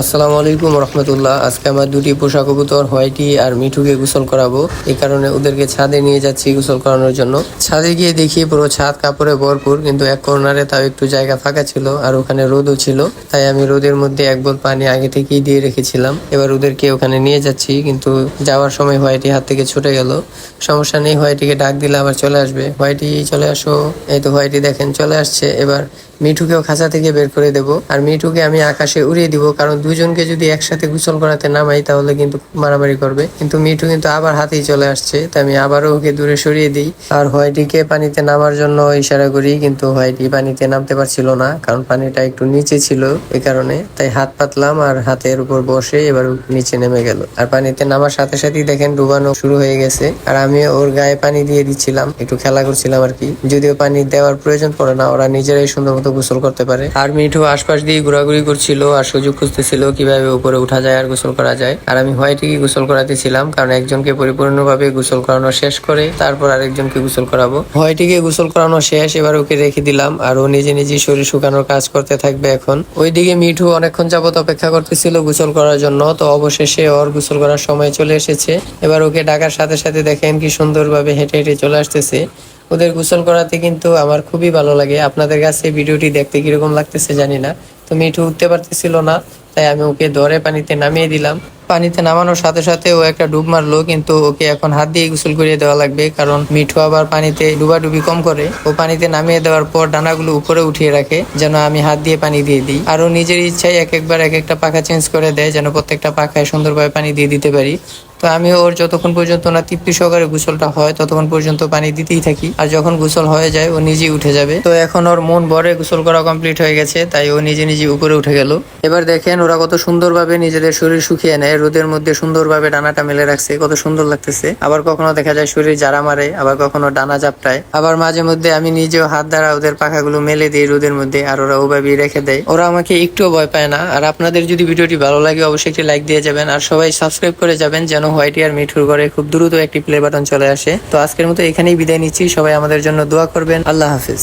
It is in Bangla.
আসসালামু আলাইকুম রহমতুল্লাহ। আজকে আমার দুটি পোষা কবুতর, হোয়াইটি আর মিঠুকে গোসল করাবো। এই কারণে ওদেরকে ছাদে নিয়ে যাচ্ছি গোসল করানোর জন্য। ছাদে গিয়ে দেখি পুরো ছাদ কাপড়ে ভরপুর, কিন্তু এক কর্নারে তাও একটু জায়গা ফাঁকা ছিল আর ওখানে রোদও ছিল। তাই আমি রোদের মধ্যে এক বোল পানি আগে থেকেই দিয়ে রেখেছিলাম। এবার ওদেরকে ওখানে নিয়ে যাচ্ছি, কিন্তু যাওয়ার সময় হোয়াইটি হাত থেকে ছুটে গেল। সমস্যা নেই, হোয়াইটিকে ডাক দিলে আবার চলে আসবে। হোয়াইটি, চলে আসো। এই তো হোয়াইটি দেখেন, চলে আসছে। এবার মিঠুকেও খাঁচা থেকে বের করে দেব। আর মিঠুকে আমি আকাশে উড়িয়ে দিব, কারণ দুজনকে যদি একসাথে গোসল করাতে নামাই, তাহলে কিন্তু মারামারি করবে। কিন্তু মিঠু কিন্তু আবার হাতেই চলে আসছে, তাই আমি আবারও ওকে দূরে সরিয়ে দিই। আর হোয়াইটিকে পানিতে নামার জন্য ইশারা করি, কিন্তু হোয়াইটি পানিতে নামতে পারছিল না, কারণ পানিটা একটু নিচে ছিল এই কারণে। তাই হাত পাতলাম আর হাতের উপর বসে এবার নিচে নেমে গেল। আর পানিতে নামার সাথে সাথেই দেখেন ডুবানো শুরু হয়ে গেছে। আর আমি ওর গায়ে পানি দিয়ে দিচ্ছিলাম, একটু খেলা করছিলাম আর কি। যদিও পানি দেওয়ার প্রয়োজন পড়ে না, ওরা নিজেরাই সুন্দর মতো গোসল করতে পারে। আর মিঠু আশপাশ দিয়ে ঘোরাঘুরি করছিল আর সুযোগ খুঁজতেছিল কীভাবে উপরে উঠা যায় আর গোসল করা যায়। আর আমি হোয়াইটিকে গোসল করাতেছিলাম কারণ একজনকে পরিপূর্ণভাবে গোসল করানো শেষ করে তারপর আরেকজনকে গোসল করাবো। হোয়াইটিকে গোসল করানো শেষ, এবার ওকে রেখে দিলাম আর ও নিজে নিজে শরীর শুকানোর কাজ করতে থাকবে এখন। ওইদিকে মিঠু অনেকক্ষণ যাবত অপেক্ষা করতেছিল গোসল করার জন্য, তো অবশেষে ওর গোসল করার সময় চলে এসেছে। এবার ওকে ডাকার সাথে সাথে দেখেন কি সুন্দরভাবে হেঁটে হেঁটে চলে আসতেছে। ওদের গোসল করাতে কিন্তু আমার খুবই ভালো লাগে। আপনাদের কাছে ভিডিওটি দেখতে কীরকম লাগতেছে জানি না। তো মিঠু উঠতে পারতেছিল না, তাই আমি ওকে ধরে পানিতে নামিয়ে দিলাম। পানিতে নামানোর সাথে সাথে ও একটা ডুব মারলো, কিন্তু ওকে এখন হাত দিয়ে গোসল করিয়ে দেওয়া লাগবে, কারণ মিঠু আবার পানিতে ডুবাডুবি কম করে। ও পানিতে নামিয়ে দেওয়ার পর ডানাগুলো উপরে উঠিয়ে রাখে, যেন আমি হাত দিয়ে পানি দিয়ে দিই। আর ও নিজের ইচ্ছায় এক একবার এক একটা পাখা চেঞ্জ করে দেয়, যেন প্রত্যেকটা পাখায় সুন্দরভাবে পানি দিয়ে দিতে পারি। তো আমি ওর যতক্ষণ পর্যন্ত না তৃপ্তি সহকারে গোসলটা হয়, ততক্ষণ পর্যন্ত পানি দিতেই থাকি। আর যখন গোসল হয়ে যায়, ও নিজেই উঠে যাবে। তো এখন ওর মন ভরে গোসল করা কমপ্লিট হয়ে গেছে, তাই ও নিজে নিজে উপরে উঠে গেল। এবার দেখেন, ওরা কত সুন্দরভাবে নিজেদের শরীর শুকিয়ে নেয়। রোদের মধ্যে সুন্দরভাবে ডানাটা মেলে রাখছে, কত সুন্দর লাগতেছে। আবার কখনো দেখা যায় শরীর জারা মারে, আবার কখনো ডানা চাপটায় আবার মাঝে মধ্যে আমি নিজেও হাত দ্বারা ওদের পাখাগুলো মেলে দিই রোদের মধ্যে, আর ওরা ওভাবেই রেখে দেয়। ওরা আমাকে একটুও ভয় পায় না। আর আপনাদের যদি ভিডিওটি ভালো লাগে, অবশ্যই একটি লাইক দিয়ে যাবেন। আর সবাই সাবস্ক্রাইব করে যাবেন, যেন হোয়াইটি আর মিঠুর ঘরে খুব দ্রুত একটি প্লে বাটন চলে আসে। তো আজকের মতো এখানেই বিদায় নিচ্ছি। সবাই আমাদের জন্য দোয়া করবেন। আল্লাহ হাফিজ।